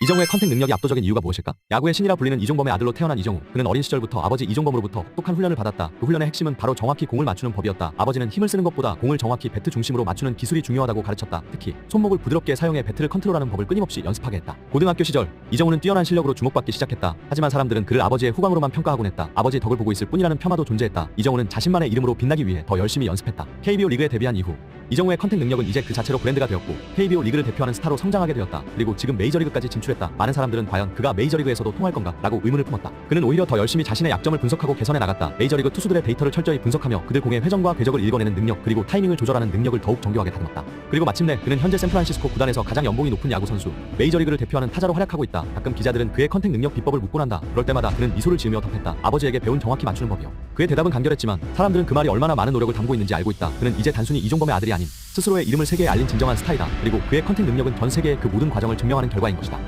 이정우의 컨택 능력이 압도적인 이유가 무엇일까? 야구의 신이라 불리는 이종범의 아들로 태어난 이정우. 그는 어린 시절부터 아버지 이종범으로부터 똑똑한 훈련을 받았다. 그 훈련의 핵심은 바로 정확히 공을 맞추는 법이었다. 아버지는 힘을 쓰는 것보다 공을 정확히 배트 중심으로 맞추는 기술이 중요하다고 가르쳤다. 특히 손목을 부드럽게 사용해 배트를 컨트롤하는 법을 끊임없이 연습하게 했다. 고등학교 시절 이정우는 뛰어난 실력으로 주목받기 시작했다. 하지만 사람들은 그를 아버지의 후광으로만 평가하곤 했다. 아버지 덕을 보고 있을 뿐이라는 폄하도 존재했다. 이정우는 자신만의 이름으로 빛나기 위해 더 열심히 연습했다. KBO 리그에 데뷔한 이후 이정우의 컨택 능력은 이제 그 자체로 브랜드가 되었고 KBO 리그를 대표하는 스타로 성장하게 되었다. 그리고 지금 메이저리그까지 진출했다. 많은 사람들은 과연 그가 메이저리그에서도 통할 건가? 라고 의문을 품었다. 그는 오히려 더 열심히 자신의 약점을 분석하고 개선해 나갔다. 메이저리그 투수들의 데이터를 철저히 분석하며 그들 공의 회전과 궤적을 읽어내는 능력 그리고 타이밍을 조절하는 능력을 더욱 정교하게 다듬었다. 그리고 마침내 그는 현재 샌프란시스코 구단에서 가장 연봉이 높은 야구 선수 메이저리그를 대표하는 타자로 활약하고 있다. 가끔 기자들은 그의 컨택 능력 비법을 묻곤 한다. 그럴 때마다 그는 미소를 지으며 답했다. 아버지에게 배운 정확히 맞추는 법이요. 그의 대답은 간결했지만 사람들은 그 말이 얼마나 많은 노력을 담고 있는지 알고 있다. 그는 이제 단순히 이종범의 아들이 아닌 스스로의 이름을 세계에 알린 진정한 스타이다. 그리고 그의 컨택 능력은 전 세계에 그 모든 과정을 증명하는 결과인 것이다.